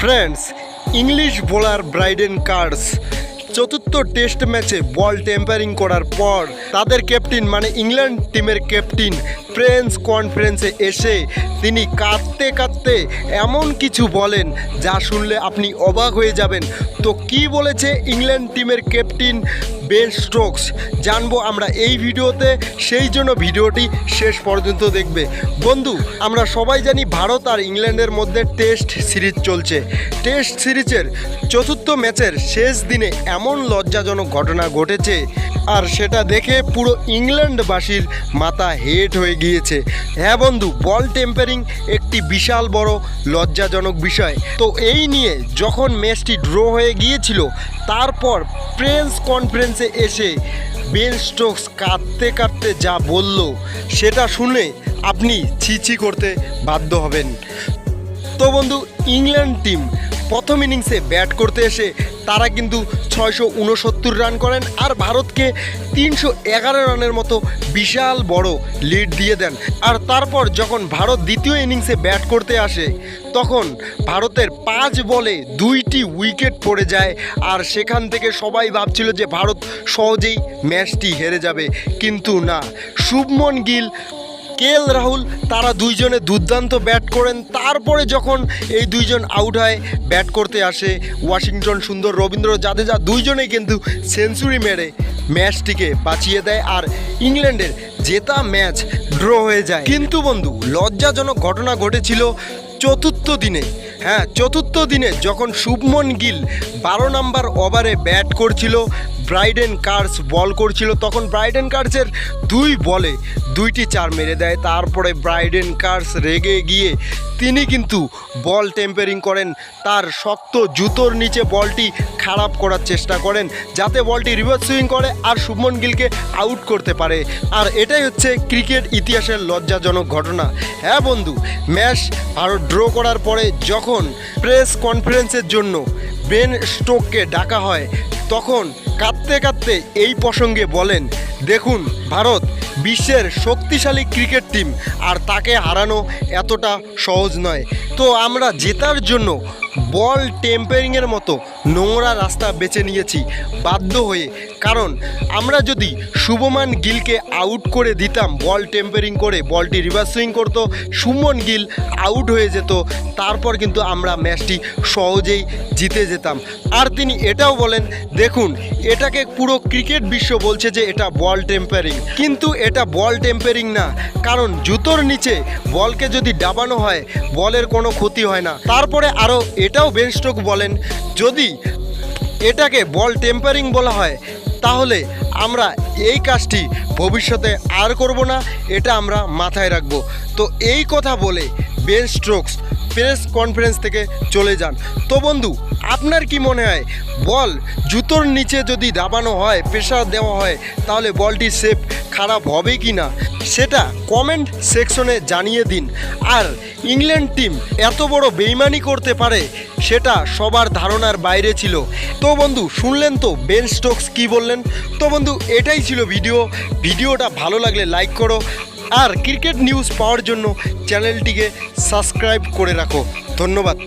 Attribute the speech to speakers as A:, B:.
A: Friends, English bowler Brydon Carse চতুর্থ test ম্যাচে ball tampering করার পর তাদের ক্যাপ্টেন মানে ইংল্যান্ড টিমের ক্যাপ্টেন প্রেন্স কনফারেন্সে এসে তিনি কাঁদতে কাঁদতে এমন কিছু বলেন যা শুনলে আপনি অবাক হয়ে যাবেন। তো কি বলেছে ইংল্যান্ড টিমের ক্যাপ্টেন বেন স্টোকস? জানব আমরা এই ভিডিওতে, সেই জন্য ভিডিওটি শেষ পর্যন্ত দেখবে। বন্ধু, আমরা সবাই জানি ভারত আর ইংল্যান্ডের মধ্যে টেস্ট সিরিজ চলছে। টেস্ট সিরিজের চতুর্থ ম্যাচের শেষ দিনে এমন লজ্জাজনক ঘটনা ঘটেছে, আর সেটা দেখে পুরো ইংল্যান্ডবাসীর মাথা হেট হয়ে গিয়েছে হ্যাঁ বন্ধু, বল টেম্পারিং একটি বিশাল বড় লজ্জাজনক বিষয়। তো এই নিয়ে যখন ম্যাচটি ড্র হয়ে গিয়েছিল, তারপর প্রেস কনফারেন্সে এসে বেন স্টোকস কাঁদতে কাঁদতে যা বলল, সেটা শুনে আপনি ছিছি করতে বাধ্য হবেন। তো বন্ধু, ইংল্যান্ড টিম প্রথম ইনিংসে ব্যাট করতে এসে তারা কিন্তু ছয়শো উনসত্তর রান করেন আর ভারতকে তিনশো এগারো রানের মতো বিশাল বড় লিড দিয়ে দেন। আর তারপর যখন ভারত দ্বিতীয় ইনিংসে ব্যাট করতে আসে, তখন ভারতের পাঁচ বলে দুইটি উইকেট পড়ে যায় আর সেখান থেকে সবাই ভাবছিল যে ভারত সহজেই ম্যাচটি হেরে যাবে। কিন্তু না, শুভমন গিল কে এল রাহুল, তারা দুইজনে দুর্দান্ত ব্যাট করেন। তারপরে যখন এই দুইজন আউট হয়, ব্যাট করতে আসে ওয়াশিংটন সুন্দর রবীন্দ্র জাদেজা। দুইজনেই কিন্তু সেঞ্চুরি মেরে ম্যাচটিকে বাঁচিয়ে দেয় আর ইংল্যান্ডের জেতা ম্যাচ ড্র হয়ে যায়। কিন্তু বন্ধু, লজ্জাজনক ঘটনা ঘটেছিল চতুর্থ দিনে। হ্যাঁ চতুর্থ দিনে যখন শুভমন গিল, বারো নাম্বার ওভারে ব্যাট করছিল, ব্রাইডেন কার্স বল করছিল, তখন ব্রাইডেন কার্সের দুই বলে দুইটি চার মেরে দেয়। তারপরে ব্রাইডেন কার্স রেগে গিয়ে তিনি কিন্তু বল টেম্পারিং করেন, তার শক্ত জুতোর নিচে বলটি খারাপ করার চেষ্টা করেন, যাতে বলটি রিভার্স সুইং করে আর শুভমন গিলকে আউট করতে পারে। আর এটাই হচ্ছে ক্রিকেট ইতিহাসের লজ্জাজনক ঘটনা। হ্যাঁ বন্ধু, ম্যাচ আরও ড্র করার পরে যখন প্রেস কনফারেন্সের জন্য বেন স্টোককে ডাকা হয়, তখন কাঁদতে কাঁদতে এই প্রসঙ্গে বলেন, দেখুন, ভারত বিশ্বের শক্তিশালী ক্রিকেট টিম আর তাকে হারানো এতটা সহজ নয়। তো আমরা জেতার জন্য বল টেম্পারিংয়ের মতো নোংরা রাস্তা বেছে নিয়েছি, বাধ্য হয়ে। কারণ আমরা যদি শুভমান গিলকে আউট করে দিতাম, বল টেম্পারিং করে, বলটি রিভার্স সুইং করতো সুমন গিল আউট হয়ে যেত, তারপর কিন্তু আমরা ম্যাচটি সহজেই জিতে যেতাম। আর তিনি এটাও বলেন, দেখুন, এটাকে পুরো ক্রিকেট বিশ্ব বলছে যে এটা বল টেম্পারিং। কিন্তু এটা বল টেম্পারিং না, কারণ জুতোর নিচে বলকে যদি ডাবানো হয়, বলের কোনো ক্ষতি হয় না। তারপরে আরও এটাও বেনস্টোক বলেন, যদি এটাকে বল টেম্পারিং বলা হয়, তাহলে আমরা এই কাজটি ভবিষ্যতে আর করব না, এটা আমরা মাথায় রাখব। তো এই কথা বলে বেন স্ট্রোকস প্রেস কনফারেন্স থেকে চলে যান। তো বন্ধু, আপনার কি মনে হয়, বল জুতোর নিচে যদি দাবানো হয় প্রেশার দেওয়া হয়, তাহলে বলটি সেফ খারাপ হবে কি না, সেটা কমেন্ট সেকশনে জানিয়ে দিন। আর ইংল্যান্ড টিম এত বড় বেইমানি করতে পারে, সেটা সবার ধারণার বাইরে ছিল। তো বন্ধু, শুনলেন তো বেন স্টোকস কি বললেন? তো বন্ধু, এটাই ছিল ভিডিও ভিডিওটা ভালো লাগলে লাইক করো। আর ক্রিকেট নিউজ পাওয়ার জন্য চ্যানেলটিকে সাবস্ক্রাইব করে রাখো। ধন্যবাদ।